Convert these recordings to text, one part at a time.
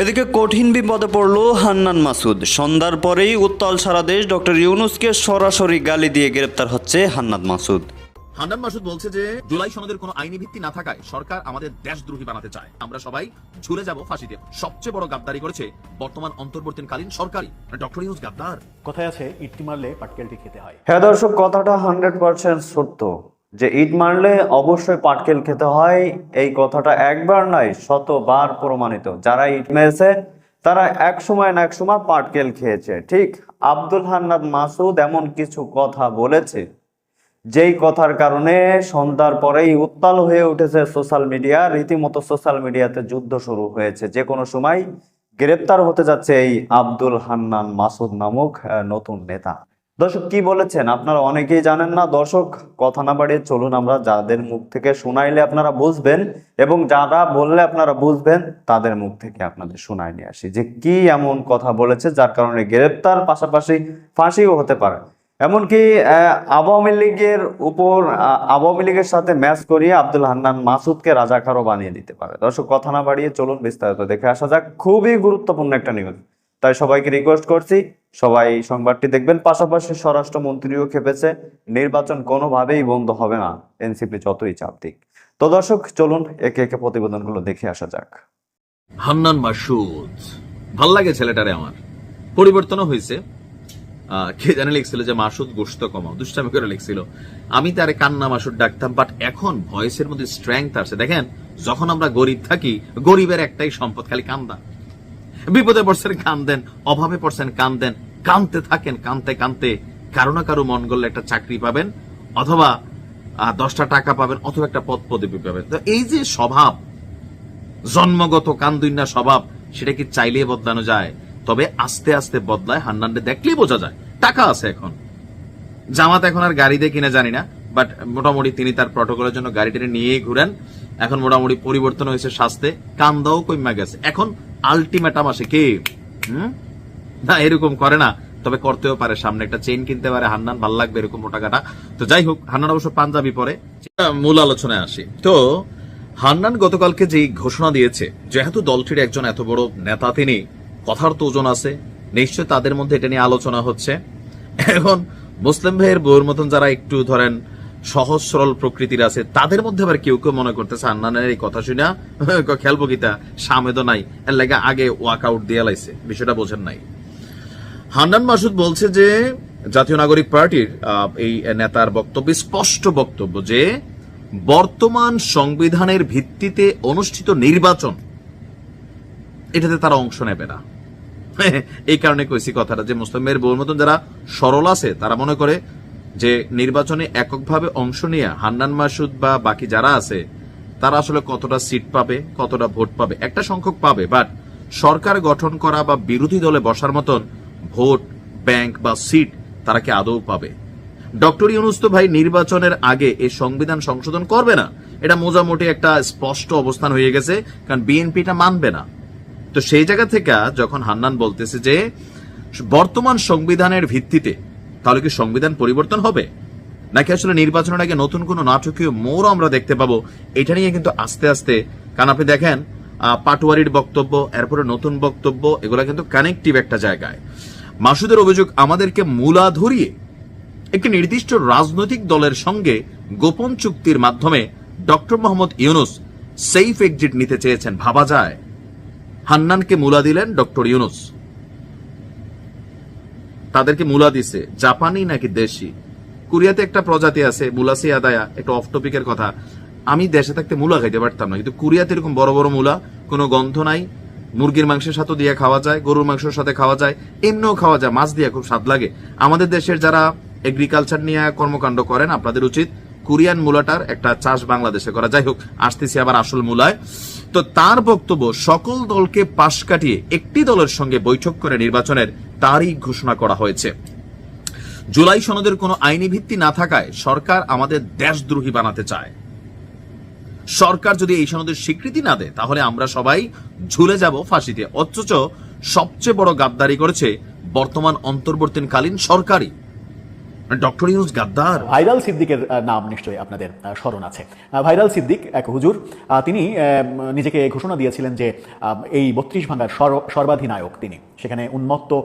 এদিকে কঠিন বিপদে পড়ল হান্নান মাসুদ। সন্ধ্যার পরেই উত্তাল সারা দেশ ডক্টর ইউনুসকে সরাসরি গালি দিয়ে গ্রেপ্তার হচ্ছে হান্নান মাসুদ। হান্নান মাসুদ বলছে যে জুলাই সনদের কোনো আইনি ভিত্তি না থাকায় সরকার আমাদের দেশদ্রোহী বানাতে চায়। আমরা সবাই ঝুলে যাব ফাঁসিতে। সবচেয়ে বড় গাদ্দারি করেছে বর্তমান অন্তর্বর্তীকালীন সরকারি ডক্টর ইউনুস গাদ্দার? কথায় আছে ইট্টি মারলে পাটকেলটি খেতে হয়। হ্যাঁ দর্শক কথাটা হান্ড্রেড পার্সেন্ট সত্য। যে ইট মারলে অবশ্যই পাটকেল খেতে হয়। এই কথাটা একবার নয়, শতবার প্রমাণিত। যারা ইট মেরেছে তারা এক সময় না এক সময় পাটকেল খেয়েছে। ঠিক আব্দুল হান্নাদ মাসুদ এমন কিছু কথা বলেছে, যেই কথার কারণে সন্ধ্যার পরেই উত্তাল হয়ে উঠেছে সোশ্যাল মিডিয়া। রীতিমতো সোশ্যাল মিডিয়াতে যুদ্ধ শুরু হয়েছে। যে কোনো সময় গ্রেপ্তার হতে যাচ্ছে এই আব্দুল হান্নান মাসুদ নামক নতুন নেতা। দর্শক, কি বলেছেন? আপনারা অনেকেই জানেন না। দর্শক, কথা না বাড়িয়ে চলুন আমরা। যাদের মুখ থেকে শোনাইলে আপনারা বুঝবেন এবং যারা বললে আপনারা বুঝবেন, তাদের মুখ থেকে আপনাদের শোনাই নিয়ে আসি যে কি এমন কথা বলেছে, যার কারণে গ্রেপ্তার পাশাপাশি ফাঁসিও হতে পারে। এমনকি আওয়ামী লীগের উপর আওয়ামী লীগের সাথে ম্যাচ করিয়ে আব্দুল হান্নান মাসুদকে রাজাকারও বানিয়ে দিতে পারে। দর্শক, কথা না বাড়িয়ে চলুন বিস্তারিত দেখে আসা যাক। খুবই গুরুত্বপূর্ণ একটা নিউজ তাই সবাইকে রিকোয়েস্ট করছি, সবাই সংবাদটি দেখবেন। পাশাপাশি স্বরাষ্ট্রমন্ত্রীও খেপেছে, নির্বাচন কোনোভাবেই বন্ধ হবে না, এনসিপি যতই চাপ দিক। তো দর্শক, চলুন একে একে প্রতিবেদনগুলো দেখে আসা যাক। হান্নান মাসুদ, ভালো লাগে ছেলেটারে আমার। পরিবর্তনও হয়েছে কে জানে লিখছিল যে মাসুদ গোস্ত কমাও, দুষ্টামি করে লিখছিল। আমি তারে কান্না মাসুদ ডাকতাম বাট এখন ভয়েসের মধ্যে স্ট্রেংথ আছে দেখেন, যখন আমরা গরিব থাকি, গরিবের একটাই সম্পদ, খালি কান্দা। বিপদে পড়ছেন কান্দেন অভাবে পড়ছেন কান্দেন কানতে থাকেন, কানতে কানতে কারও না কারও মন গড়লে একটা চাকরি পাবেন, অথবা দশটা টাকা পাবেন, অথবা একটা পদ পদবি পাবেন। তো এই যে স্বভাব, জন্মগত কান্দুইনা স্বভাব, সেটা কি চাইলেই বদলানো যায়? তবে আস্তে আস্তে বদলায় হান্নানকে দেখলেই বোঝা যায়। টাকা আছে এখন। জামাত এখন আর গাড়ি দিয়ে কিনে জানি না বাট মোটামুটি তিনি তার প্রটোকলের জন্য গাড়ি টেনে নিয়েই ঘুরেন। এখন মোটামুটি পরিবর্তন হয়েছে স্বাস্থ্যে কান্দাও কইমা গেছে। এখন আলটিমেটাম আসে কে? না, এরকম করে না। তবে করতেও পারে, সামনে একটা চেইন কিনতে পারে, হান্নান ভালো লাগবে এরকম মোটা কাটা। তো যাই হোক, হান্নান অবশ্য পাঞ্জাবি পরে। মূল আলোচনায় আসি। তো, হান্নান গতকালকে যে ঘোষণা দিয়েছে, যেহেতু দলটির একজন এত বড় নেতা তিনি, কথার তো ওজন আছে। নিশ্চয় তাদের মধ্যে এটা নিয়ে আলোচনা হচ্ছে। এখন মুসলিম ভাইয়ের বউর মতন যারা একটু ধরেন সহজ, সরল প্রকৃতির আছে। তাদের মধ্যে আবার কেউ কেউ মনে করতেছে হান্নানের এই কথা শুনে খেলব কিতা সামেদও নাই। এর লাগে আগে ওয়াক আউট দিয়ে লাইছে, বিষয়টা বোঝেন নাই। হান্নান মাসুদ বলছে যে, জাতীয় নাগরিক পার্টির এই নেতার বক্তব্য, স্পষ্ট বক্তব্য যে, বর্তমান সংবিধানের ভিত্তিতে অনুষ্ঠিত নির্বাচন, এটাতে তারা অংশ নেবে না। এই কারণে কইছি কথাটা যে মুসলিমের বউর মতন যারা সরল আছে, তারা মনে করে যে নির্বাচনে এককভাবে অংশ নিয়ে হান্নান মাসুদ বা বাকি যারা আছে, তারা আসলে কতটা সিট পাবে, কতটা ভোট পাবে, একটা সংখ্যক পাবে বাট সরকার গঠন করা বা বিরোধী দলে বসার মতন ভোট ব্যাংক বা সিট তারা কি আদৌ পাবে? ডক্টর ইউনুস তো ভাই নির্বাচনের আগে এই সংবিধান সংশোধন করবে না। এটা মোটামুটি একটা স্পষ্ট অবস্থান হয়ে গেছে, কারণ বিএনপিটা মানবে না। তো সেই জায়গা থেকে যখন হান্নান বলতেছে যে, বর্তমান সংবিধানের ভিত্তিতে তাহলে কি সংবিধান পরিবর্তন হবে? নাকি আসলে নির্বাচনের আগে নতুন কোন নাটকীয় মোড় আমরা দেখতে পাবো? এটা নিয়ে কিন্তু আস্তে আস্তে, কারণ আপনি দেখেন পাটোয়ারির বক্তব্য, এরপরে নতুন বক্তব্য, এগুলা কিন্তু কানেকটিভ একটা জায়গায়। মাসুদের অভিযোগ, আমাদেরকে মূলা ধরিয়ে একটি নির্দিষ্ট রাজনৈতিক দলের সঙ্গে গোপন চুক্তির মাধ্যমে doctor Mohammad Yunus safe exit নিতে চেয়েছেন। ভাবা যায়। হান্নানকে মুলা দিলেন ডক্টর ইউনুস। তাদেরকে মূলা দিছে। জাপানি নাকি দেশি? কোরিয়াতে একটা প্রজাতি আছে মুলাসি আদায়া একটা অফ টপিকের কথা। আমি দেশে থাকতে মূলা খাইতে পারতাম না, কিন্তু কোরিয়াতে এরকম বড় বড় মূলা, কোনো গন্ধ নাই, মুরগির মাংসের সাথে দিয়ে খাওয়া যায়, গরুর মাংসের সাথে খাওয়া যায়, এমনিও খাওয়া যায়, মাছ দিয়ে খুব স্বাদ লাগে। আমাদের দেশের যারা এগ্রিকালচার নিয়ে কর্মকাণ্ড করেন, আপনাদের উচিত কোরিয়ান মূলাটার একটা চাষ বাংলাদেশে করা। যাই হোক, আসতেছি আবার আসল মূলায়। তো তার বক্তব্য, সকল দলকে পাশ কাটিয়ে একটি দলের সঙ্গে বৈঠক করে নির্বাচনের তারিখ ঘোষণা করা হয়েছে। জুলাই সনদের কোনো আইনি ভিত্তি না থাকায় সরকার আমাদের দেশদ্রোহী বানাতে চায়। সরকার যদি এই সনদের স্বীকৃতি না দেয়, তাহলে আমরা সবাই ঝুলে যাব ফাঁসিতে। অথচ সবচেয়ে বড় গাদ্দারি করেছে বর্তমান অন্তর্বর্তীকালীন সরকারই। ডক্টর ইউনুস গাদ্দার। ভাইরাল সিদ্দিকের নাম নিশ্চয়ই আপনাদের স্মরণ আছে। ভাইরাল সিদ্দিক এক হুজুর তিনি নিজেকে ঘোষণা দিয়েছিলেন যে এই বত্রিশ ভাঙার সর্ব- সর্বাধিনায়ক তিনি। সেখানে উন্মত্ত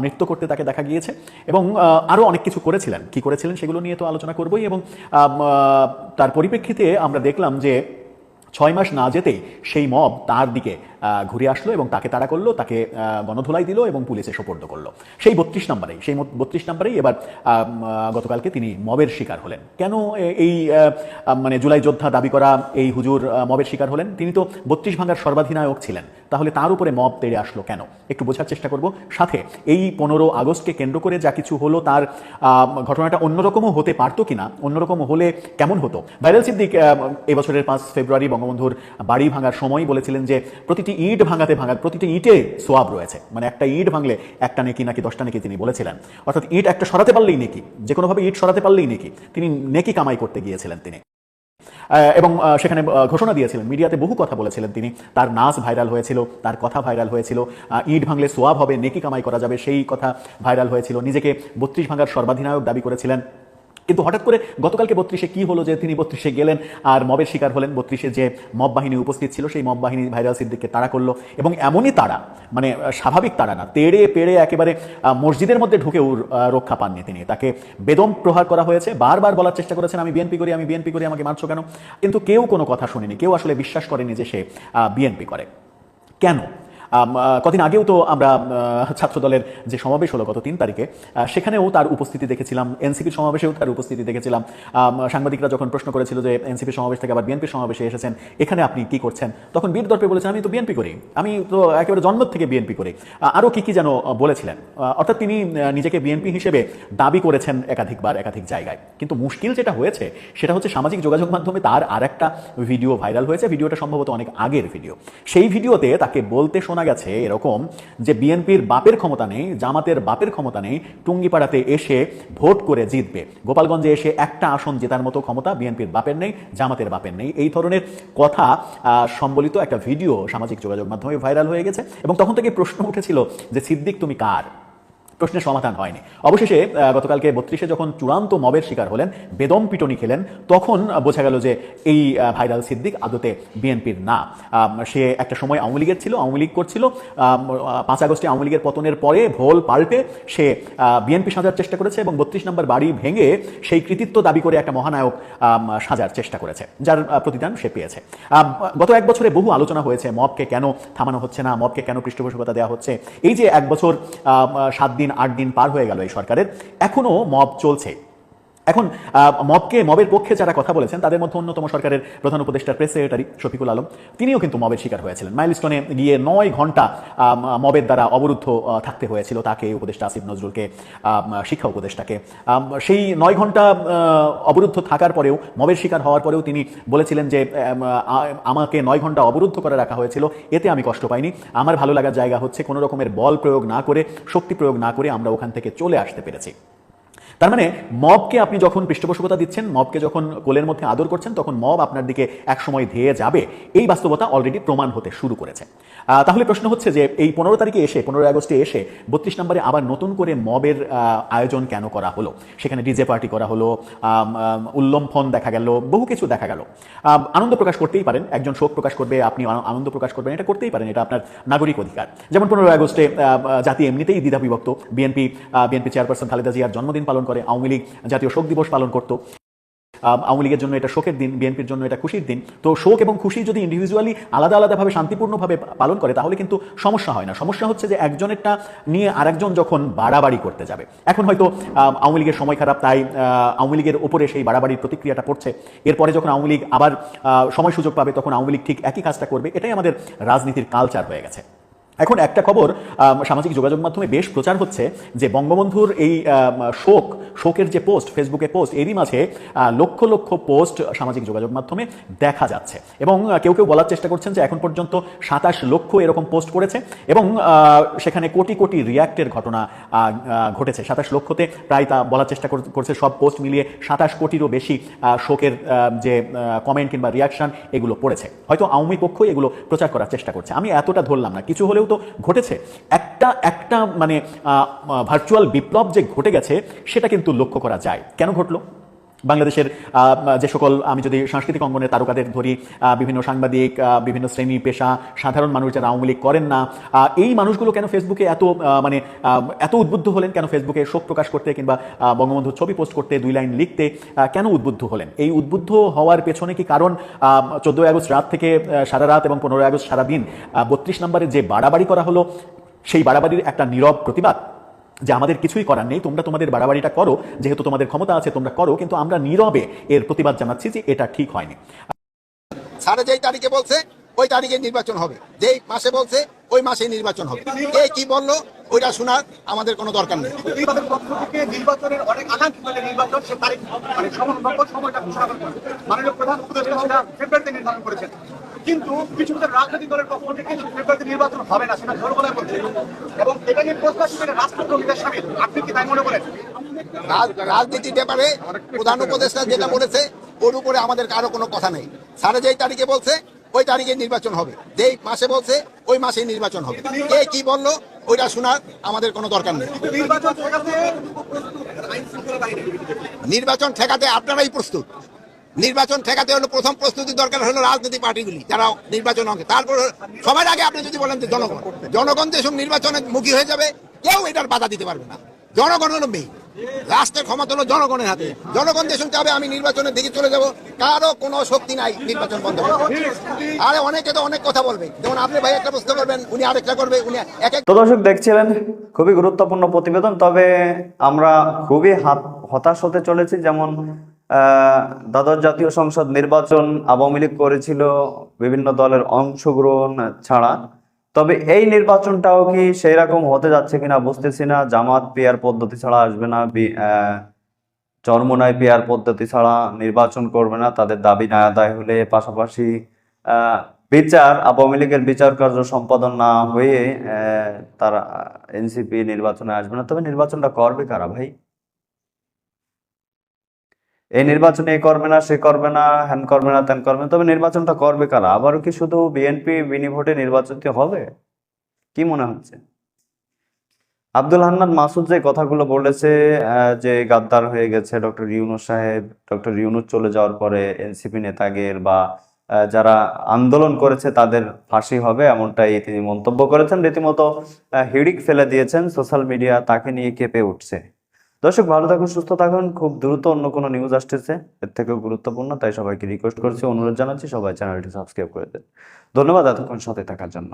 নৃত্য করতে তাকে দেখা গিয়েছে এবং আরও অনেক কিছু করেছিলেন। কি করেছিলেন সেগুলো নিয়ে তো আলোচনা করবই এবং তার পরিপ্রেক্ষিতে আমরা দেখলাম যে, ছয় মাস না যেতেই সেই মব তার দিকে ঘুরে আসলো এবং তাকে তাড়া করল, তাকে গণধোলাই দিল এবং পুলিশে সোপর্দ করল। সেই বত্রিশ নম্বরেই, সেই বত্রিশ নম্বরেই এবার গতকালকে তিনি মবের শিকার হলেন। কেন এই মানে জুলাই যোদ্ধা দাবি করা এই হুজুর মবের শিকার হলেন? তিনি তো বত্রিশ ভাঙার সর্বাধিনায়ক ছিলেন। তাহলে তার উপরে মব তেড়ে আসলো কেন? একটু বোঝার চেষ্টা করব। সাথে এই পনেরো আগস্টকে কেন্দ্র করে যা কিছু হলো তার ঘটনাটা অন্যরকমও হতে পারতো কিনা, অন্যরকম হলে কেমন হতো? ভাইরাল সিদ্দিক এবছরের পাঁচ ফেব্রুয়ারি বঙ্গবন্ধুর বাড়ি ভাঙার সময় বলেছিলেন যে, প্রতিটি ইট ভাঙাতে ভাঙার প্রতিটি ইটে সোয়াব রয়েছে। মানে একটা ইট ভাঙলে একটা নেকি নাকি দশটা নেকি তিনি বলেছিলেন। অর্থাৎ ইট একটা সরাতে পারলেই নেকি যে কোনোভাবে ইট সরাতে পারলেই নেকি, তিনি নেকি কামাই করতে গিয়েছিলেন তিনি। এবং সেখানে ঘোষণা দিয়েছিলেন, মিডিয়াতে বহু কথা বলেছিলেন তিনি। তার নাচ ভাইরাল হয়েছিল, তার কথা ভাইরাল হয়েছিল। ইট ভাঙলে সোয়াব হবে, নেকি কামাই করা যাবে, সেই কথা ভাইরাল হয়েছিল। নিজেকে বত্রিশ ভাঙার সর্বাধিনায়ক দাবি করেছিলেন। কিন্তু হঠাৎ করে গতকালকে বত্রিশে কি হলো যে তিনি বত্রিশে গেলেন আর মবের শিকার হলেন বত্রিশে যে মব বাহিনী উপস্থিত ছিল, সেই মব বাহিনী ভাইরাল সিদ্দিককে তাড়া করল। এবং এমনই তাড়া মানে স্বাভাবিক তাড়া না, তেড়ে পেড়ে একেবারে মসজিদের মধ্যে ঢুকেও রক্ষা পাননি তিনি। তাকে বেদম প্রহার করা হয়েছে। বারবার বলার চেষ্টা করেছেন, আমি বিএনপি করি, আমি বিএনপি করি, আমাকে মারছো কেন? কিন্তু কেউ কোনো কথা শুনেনি। কেউ আসলে বিশ্বাস করেনি যে সে বিএনপি করে। কেন? কদিন আগেও তো আমরা ছাত্রদলের যে সমাবেশ হলো গত তিন তারিখে সেখানেও তার উপস্থিতি দেখেছিলাম, এনসিপির সমাবেশেও তার উপস্থিতি দেখেছিলাম। সাংবাদিকরা যখন প্রশ্ন করেছিল যে এনসিপির সমাবেশ থেকে আবার বিএনপির সমাবেশে এসেছেন, এখানে আপনি কি করছেন? তখন বীর দর্পে বলেছেন, আমি তো বিএনপি করি, আমি তো একেবারে জন্ম থেকে বিএনপি করি। আরও কি কি যেন বলেছিলেন। অর্থাৎ তিনি নিজেকে বিএনপি হিসেবে দাবি করেছেন একাধিকবার, একাধিক জায়গায়। কিন্তু মুশকিল যেটা হয়েছে, সেটা হচ্ছে সামাজিক যোগাযোগ মাধ্যমে তার আর একটা ভিডিও ভাইরাল হয়েছে। ভিডিওটা সম্ভবত অনেক আগের ভিডিও। সেই ভিডিওতে তাকে বলতে শোনা গেছে এরকম যে বিএনপির বাপের ক্ষমতা নেই, জামাতের বাপের ক্ষমতা নেই, টুঙ্গিপাড়াতে এসে ভোট করে জিতবে। গোপালগঞ্জে এসে একটা আসন জেতার মতো ক্ষমতা বিএনপির বাপের নেই, জামাতের বাপের নেই। এই ধরনের কথা সম্বলিত একটা ভিডিও সামাজিক যোগাযোগ মাধ্যমে ভাইরাল হয়ে গেছে এবং তখন থেকে প্রশ্ন উঠেছিল যে সিদ্দিক তুমি কার? প্রশ্নের সমাধান হয়নি। অবশেষে গতকালকে বত্রিশে যখন চূড়ান্ত মবের শিকার হলেন, বেদম পিটনি খেলেন, তখন বোঝা গেল যে এই ভাইরাল সিদ্দিক আদতে বিএনপির না। সে একটা সময় আওয়ামী লীগের ছিল, আওয়ামী লীগ করছিল। পাঁচ আগস্টে আওয়ামী লীগের পতনের পরে ভোল পাল্টে সে বিএনপি সাজার চেষ্টা করেছে এবং বত্রিশ নম্বর বাড়ি ভেঙে সেই কৃতিত্ব দাবি করে একটা মহানায়ক সাজার চেষ্টা করেছে, যার প্রতিদান সে পেয়েছে। গত এক বছরে বহু আলোচনা হয়েছে মবকে কেন থামানো হচ্ছে না, মবকে কেন পৃষ্ঠপোষকতা দেওয়া হচ্ছে। এই যে এক বছর সাত দিন আট দিন পার হয়ে গেল এই সরকারের। এখনও মব চলছে। এখন মবকে, মবের পক্ষে যারা কথা বলেছেন, তাদের মধ্যে অন্যতম সরকারের প্রধান উপদেষ্টার প্রেস সেক্রেটারি শফিকুল আলম, তিনিও কিন্তু মবের শিকার হয়েছিলেন। মাইলস্টোনে গিয়ে নয় ঘণ্টা মবের দ্বারা অবরুদ্ধ থাকতে হয়েছিল তাকে, উপদেষ্টা আসিফ নজরুলকে শিক্ষা উপদেষ্টাকে। সেই নয় ঘণ্টা অবরুদ্ধ থাকার পরেও, মবের শিকার হওয়ার পরেও তিনি বলেছিলেন যে আমাকে নয় ঘণ্টা অবরুদ্ধ করে রাখা হয়েছিল, এতে আমি কষ্ট পাইনি। আমার ভালো লাগার জায়গা হচ্ছে কোনো রকমের বল প্রয়োগ না করে, শক্তি প্রয়োগ না করে আমরা ওখান থেকে চলে আসতে পেরেছি। তার মানে মবকে আপনি যখন পৃষ্ঠপোষকতা দিচ্ছেন, মবকে যখন কোলের মধ্যে আদর করছেন, তখন মব আপনার দিকে একসময় ধেয়ে যাবে। এই বাস্তবতা অলরেডি প্রমাণ হতে শুরু করেছে। তাহলে প্রশ্ন হচ্ছে যে, এই পনেরো তারিখে এসে, পনেরোই আগস্টে এসে বত্রিশ নম্বরে আবার নতুন করে মবের আয়োজন কেন করা হলো? সেখানে ডিজে পার্টি করা হলো উল্লম্ফন দেখা গেল, বহু কিছু দেখা গেল। আনন্দ প্রকাশ করতেই পারেন। একজন শোক প্রকাশ করবে, আপনি আনন্দ প্রকাশ করবেন, এটা করতেই পারেন, এটা আপনার নাগরিক অধিকার। যেমন পনেরোই আগস্টে জাতি এমনিতেই দ্বিধা বিভক্ত বিএনপি বিএনপি চেয়ারপারসন খালেদা জিয়ার জন্মদিন পালন করে আওয়ামী লীগ জাতীয় শোক দিবস পালন করতো। আওয়ামী লীগের জন্য এটা শোকের দিন, বিএনপির জন্য এটা খুশির দিন। তো শোক এবং খুশি যদি ইন্ডিভিজুয়ালি আলাদা আলাদাভাবে শান্তিপূর্ণভাবে পালন করে, তাহলে কিন্তু সমস্যা হয় না। সমস্যা হচ্ছে যে একজনেরটা নিয়ে আরেকজন যখন বাড়াবাড়ি করতে যাবে। এখন হয়তো আওয়ামী লীগের সময় খারাপ, তাই আওয়ামী লীগের ওপরে সেই বাড়াবাড়ির প্রতিক্রিয়াটা পড়ছে। এরপরে যখন আওয়ামী লীগ আবার সময় সুযোগ পাবে, তখন আওয়ামী লীগ ঠিক একই কাজটা করবে। এটাই আমাদের রাজনীতির কালচার হয়ে গেছে। এখন একটা খবর সামাজিক যোগাযোগ মাধ্যমে বেশ প্রচার হচ্ছে যে বঙ্গবন্ধুর এই শোক, শোকের যে পোস্ট, ফেসবুকে পোস্ট, এরই মাঝে লক্ষ লক্ষ পোস্ট সামাজিক যোগাযোগ মাধ্যমে দেখা যাচ্ছে। এবং কেউ কেউ বলার চেষ্টা করছেন যে এখন পর্যন্ত সাতাশ লক্ষ এরকম পোস্ট করেছে এবং সেখানে কোটি কোটি রিয়াক্টের ঘটনা ঘটেছে। সাতাশ লক্ষতে প্রায় তা বলার চেষ্টা করছে সব পোস্ট মিলিয়ে সাতাশ কোটিরও বেশি শোকের যে কমেন্ট কিংবা রিয়াকশন এগুলো পড়েছে। হয়তো আওয়ামী পক্ষই এগুলো প্রচার করার চেষ্টা করছে। আমি এতটা ধরলাম না। কিছু হলেও তো তো ঘটেছে। একটা একটা মানে ভার্চুয়াল বিপ্লব যে ঘটে গেছে, সেটা কিন্তু লক্ষ্য করা যায়। কেন ঘটলো? বাংলাদেশের যে সকল, আমি যদি সাংস্কৃতিক অঙ্গনের তারকাদের ধরি বিভিন্ন সাংবাদিক বিভিন্ন শ্রেণি পেশা, সাধারণ মানুষ যারা আওয়ামী লীগ করেন না এই মানুষগুলো কেন ফেসবুকে এত মানে এত উদ্বুদ্ধ হলেন? কেন ফেসবুকে শোক প্রকাশ করতে কিংবা বঙ্গবন্ধুর ছবি পোস্ট করতে, দুই লাইন লিখতে কেন উদ্বুদ্ধ হলেন? এই উদ্বুদ্ধ হওয়ার পেছনে কি কারণ? চোদ্দই আগস্ট রাত থেকে সারা রাত এবং পনেরোই আগস্ট সারাদিন বত্রিশ নম্বরে যে বাড়াবাড়ি করা হলো, সেই বাড়াবাড়ির একটা নীরব প্রতিবাদ। যে আমাদের কিছুই করার নেই তোমরা তোমাদের বাড়াবাড়িটা করো যেহেতু তোমাদের ক্ষমতা আছে তোমরা করো কিন্তু আমরা নীরবে এর প্রতিবাদ জানাচ্ছি যে এটা ঠিক হয়নি। সাড়ে যেই তারিখে বলছে ওই তারিখে নির্বাচন হবে। যেই মাসে বলছে ওই মাসে নির্বাচন হবে। কে কি বলল ওইটা শোনার আমাদের কোনো দরকার নেই। নির্বাচনের অনেক মানে কিন্তু কিছু কিছু রাজনৈতিক দলের পক্ষ থেকে ফেব্রুয়ারিতে নির্বাচন হবে না সেটা জোর বলে বলছে এবং এটা নিয়ে প্রস্তাব হিসেবে রাষ্ট্রদ্রোহিতার সামিল। আপনি কি তাই মনে করেন? রাজনীতির ব্যাপারে প্রধান উপদেষ্টা যেটা বলেছে ওর উপরে আমাদের কারও কোনো কথা নেই। সাড়ে যেই তারিখে বলছে ওই তারিখে নির্বাচন হবে। যেই মাসে বলছে ওই মাসে নির্বাচন হবে। কে কি বলল ওইটা শোনার আমাদের কোনো দরকার নেই। নির্বাচন ঠেকাতে আপনারাই প্রস্তুত। নির্বাচন ঠেকাতে হলো, প্রথম প্রস্তুতি দরকার হলো রাজনৈতিক পার্টিগুলি, যারা নির্বাচন অঙ্কে তারপর সবার আগে আপনি যদি বলেন যে জনগণ জনগণ যেসব নির্বাচনের মুখী হয়ে যাবে, কেউ এটার বাধা দিতে পারবে না। জনগণ হলো মেয়ে রাষ্ট্রের ক্ষমতা হলো জনগণের হাতে। জনগণ যেসব চাবে আমি নির্বাচনের দিকে চলে যাব। কারও কোনো শক্তি নাই নির্বাচন বন্ধ আরে অনেকে তো অনেক কথা বলবে। যেমন আপনি ভাই একটা প্রশ্ন করবেন, উনি আরেকটা করবে, উনি এক এক দর্শক দেখছিলেন, খুবই গুরুত্বপূর্ণ প্রতিবেদন। তবে আমরা খুবই হাত- হতাশ হতে চলেছি। যেমন দ্বাদশ জাতীয় সংসদ নির্বাচন আওয়ামী লীগ করেছিল, বিভিন্ন দলের অংশগ্রহণ ছাড়া। তবে এই নির্বাচনটাও কি সেই রকম হতে যাচ্ছে কিনা বুঝতেছি না। জামাত পেয়ার পদ্ধতি ছাড়া আসবে না, বি- পেয়ার পদ্ধতি ছাড়া নির্বাচন করবে না। তাদের দাবি না আদায় হলে পাশাপাশি বিচার, আওয়ামী লীগের বিচার কার্য সম্পাদন না হয়ে তারা এনসিপি নির্বাচনে আসবে না। তবে নির্বাচনটা করবে কারা ভাই? এই নির্বাচনে এ করবে না, সে করবে না হ্যান করবে না ত্যান করবে না, তবে নির্বাচনটা করবে কারা? আবারও কি শুধু বিএনপি বিনি ভোটে নির্বাচিত হবে? কি মনে হচ্ছে? আব্দুল হান্নান মাসুদ যে কথাগুলো বলেছে যে গাদ্দার হয়ে গেছে ডক্টর ইউনুস সাহেব, ডক্টর ইউনুস চলে যাওয়ার পরে এনসিপি নেতাগের বা যারা আন্দোলন করেছে তাদের ফাঁসি হবে এমনটাই তিনি মন্তব্য করেছেন। রীতিমতো হিড়িক ফেলে দিয়েছেন। সোশ্যাল মিডিয়া তাকে নিয়ে কেঁপে উঠছে। দর্শক, ভালো থাকুন, সুস্থ থাকুন। খুব দ্রুত অন্য কোনো নিউজ আসতেছে, এর থেকেও গুরুত্বপূর্ণ। তাই সবাইকে রিকোয়েস্ট করছি, অনুরোধ জানাচ্ছি, সবাই চ্যানেলটি সাবস্ক্রাইব করে দেন। ধন্যবাদ এতক্ষণ সাথে থাকার জন্য।